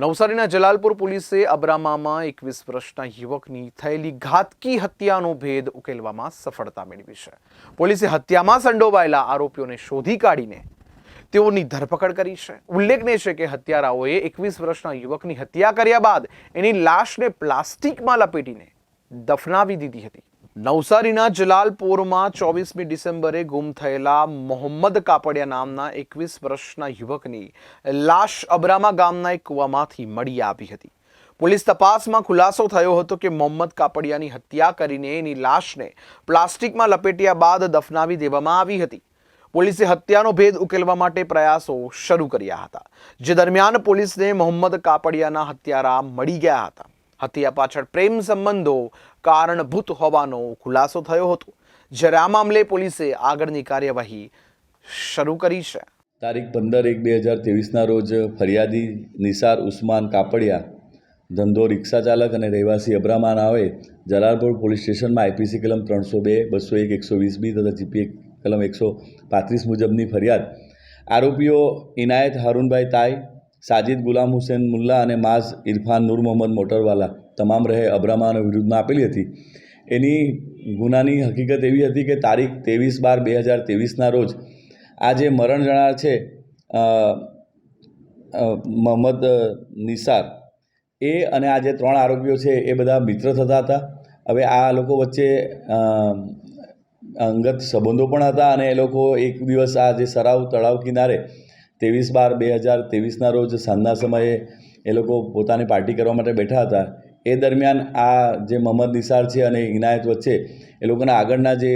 નવસારીના જલાલપુર પોલીસે અબ્રામામાં એકવીસ વર્ષના યુવકની થયેલી ઘાતકી હત્યાનો ભેદ ઉકેલવામાં સફળતા મેળવી છે. પોલીસે હત્યામાં સંડોવાયેલા આરોપીઓને શોધી કાઢીને તેઓની ધરપકડ કરી છે. ઉલ્લેખનીય છે કે હત્યારાઓએ એકવીસ વર્ષના યુવકની હત્યા કર્યા બાદ એની લાશને પ્લાસ્ટિકમાં લપેટીને દફનાવી દીધી હતી. નવસારીના જલાલપોરમાં ચોવીસમી ડિસેમ્બરે ગુમ થયેલા મોહમ્મદ કાપડિયા નામના એકવીસ વર્ષના યુવકની લાશ અબ્રામા ગામના એક કૂવામાંથી મળી આવી હતી. પોલીસ તપાસમાં ખુલાસો થયો હતો કે મોહમ્મદ કાપડિયાની હત્યા કરીને એની લાશને પ્લાસ્ટિકમાં લપેટ્યા બાદ દફનાવી દેવામાં આવી હતી. પોલીસે હત્યાનો ભેદ ઉકેલવા માટે પ્રયાસો શરૂ કર્યા હતા, જે દરમિયાન પોલીસને મોહમ્મદ કાપડિયાના હત્યારા મળી ગયા હતા. હત્યા પાછળ પ્રેમ સંબંધો કારણભૂત હોવાનો ખુલાસો થયો હતો. જ્યારે આ મામલે પોલીસે આગળની કાર્યવાહી શરૂ કરી છે. તારીખ પંદર એક બે હજાર ત્રેવીસના રોજ ફરિયાદી નિસાર ઉસ્માન કાપડિયા ધંધો રિક્ષા ચાલક અને રહેવાસી અબ્રામાન આવે જલાલપુર પોલીસ સ્ટેશનમાં આઈપીસી કલમ ત્રણસો બે, બસો એક, એકસો વીસ બી તથા જીપી કલમ એકસો પાંત્રીસ મુજબની ફરિયાદ આરોપીઓ ઇનાયત હારૂનભાઈ તાઈ સાજિદ ગુલામ હુસેન મુલ્લા અને માઝ ઇરફાન નૂર મોહમ્મદ મોટરવાલા તમામ રહે અબ્રામાના વિરુદ્ધમાં આપેલી હતી. એની ગુનાની હકીકત એવી હતી કે તારીખ ત્રેવીસ બાર બે હજાર ત્રેવીસના રોજ આ જે મરણ જણાર છે મોહમ્મદ નિસાર, એ અને આ જે ત્રણ આરોપીઓ છે એ બધા મિત્ર થતા હતા. હવે આ લોકો વચ્ચે અંગત સંબંધો પણ હતા અને એ લોકો એક દિવસ આ જે સરાવ તળાવ કિનારે ત્રેવીસ બાર બે હજાર ત્રેવીસના રોજ સાંજના સમયે એ લોકો પોતાની પાર્ટી કરવા માટે બેઠા હતા. એ દરમિયાન આ જે મોહમ્મદ નિસાર છે અને ઇનાયત વચ્ચે એ લોકોના આગળના જે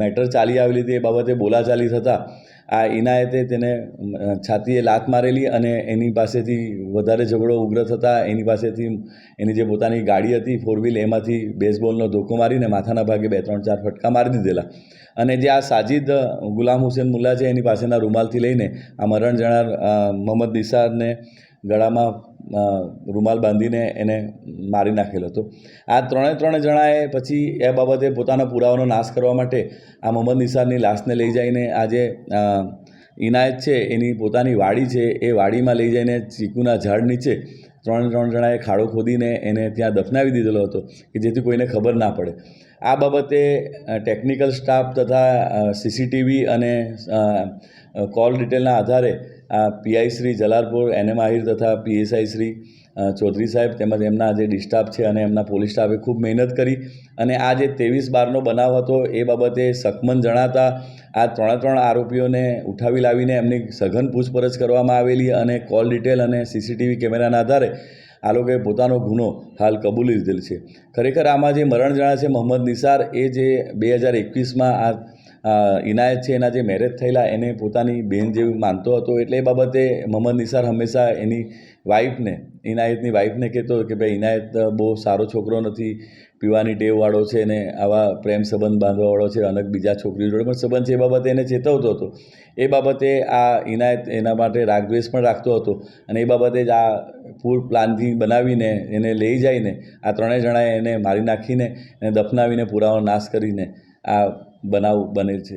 મેટર ચાલી આવેલી હતી એ બાબતે બોલાચાલી થતાં આ ઇનાયતે તેને છાતીએ લાત મારેલી અને એની પાસેથી વધારે ઝઘડો ઉગ્ર થતાં એની પાસેથી એની જે પોતાની ગાડી હતી ફોર વ્હીલ એમાંથી બેઝબોલનો ધોકો મારીને માથાના ભાગે બે, ત્રણ, ચાર ફટકા મારી દીધેલા. અને જે આ સાજિદ ગુલામ હુસેન મુલ્લા છે, એની પાસેના રૂમાલથી લઈને આ મરણ જણાર મોહમ્મદ નિસારને ગળામાં રૂમાલ બાંધીને એને મારી નાખેલો હતો. આ ત્રણે ત્રણ જણાએ પછી એ બાબતે પોતાના પુરાવાનો નાશ કરવા માટે આ મોહમ્મદ નિસારની લાશને લઈ જઈને આ જે અ, ઇનાયત છે એની પોતાની વાડી છે એ વાડીમાં લઈ જઈને ચીકુના ઝાડ નીચે ત્રણ ત્રણ જણાએ ખાડો ખોદીને એને ત્યાં દફનાવી દીધેલો હતો કે જેથી કોઈને ખબર ના પડે. આ બાબતે ટેકનિકલ સ્ટાફ તથા સીસીટીવી અને કોલ ડિટેલના આધારે આ પીઆઈ શ્રી જલાલપુર, એનએમ આહિર તથા પીએસઆઈ શ્રી ચૌધરી સાહેબ તેમજ એમના જે ડિસ્ટાફ છે અને એમના પોલીસ સ્ટાફે ખૂબ મહેનત કરી અને આ જે ત્રેવીસ બારનો બનાવ હતો એ બાબતે સખમન જણાતા આ ત્રણે ત્રણ આરોપીઓને ઉઠાવી લાવીને એમની સઘન પૂછપરછ કરવામાં આવેલી અને કોલ ડિટેલ અને સીસીટીવી કેમેરાના આધારે આ લોકોએ પોતાનો ગુનો હાલ કબૂલી લીધેલ છે. ખરેખર આમાં જે મરણ જણા છે, મોહમ્મદ નિસાર, એ જે બે હજાર એકવીસમાં આ ઇનાયત છે એના જે મેરેજ થયેલા, એને પોતાની બહેન જેવું માનતો હતો, એટલે એ બાબતે મોહમ્મદ નિસાર હંમેશા એની વાઈફને, ઇનાયતની વાઈફને કહેતો કે ભાઈ, ઇનાયત બહુ સારો છોકરો નથી, પીવાની ટેવવાળો છે ને આવા પ્રેમ સંબંધ બાંધવાવાળો છે અનેક બીજા છોકરીઓ જોડે. પણ સંબંધ છે એ બાબતે એને ચેતવતો હતો. એ બાબતે આ ઇનાયત એના માટે રાગદ્વેષ પણ રાખતો હતો અને એ બાબતે જ આ ફૂલ પ્લાનથી બનાવીને એને લઈ જઈને આ ત્રણેય જણાએ એને મારી નાખીને, એને દફનાવીને પુરાવાનો નાશ કરીને આ બનાવ બનેલ છે.